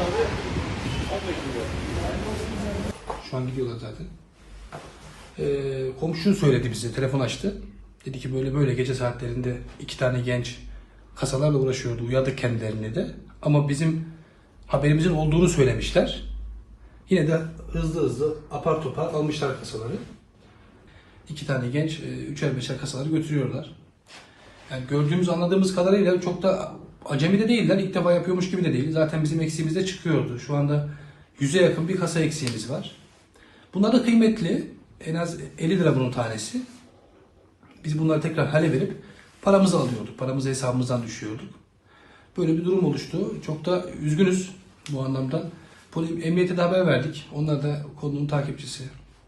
abi Şu an gidiyorlar zaten. Ee, komşu söyledi bize, telefon açtı. Dedi ki böyle böyle gece saatlerinde iki tane genç kasalarla uğraşıyordu. Uyardık kendilerini de. Ama bizim haberimizin olduğunu söylemişler. Yine de hızlı hızlı apar topar almışlar kasaları. İki tane genç e, üçer beşer kasaları götürüyorlar. Yani gördüğümüz anladığımız kadarıyla çok da acemi de değiller. İlk defa yapıyormuş gibi de değil. Zaten bizim eksiğimiz de çıkıyordu. Şu anda yüze yakın bir kasa eksiğimiz var. Bunlar da kıymetli. En az 50 lira bunun tanesi. Biz bunları tekrar hale verip paramızı alıyorduk. Paramızı hesabımızdan düşüyorduk. Böyle bir durum oluştu. Çok da üzgünüz bu anlamda. Poli- Emniyete de haber verdik. Onlar da konunun takipçisi.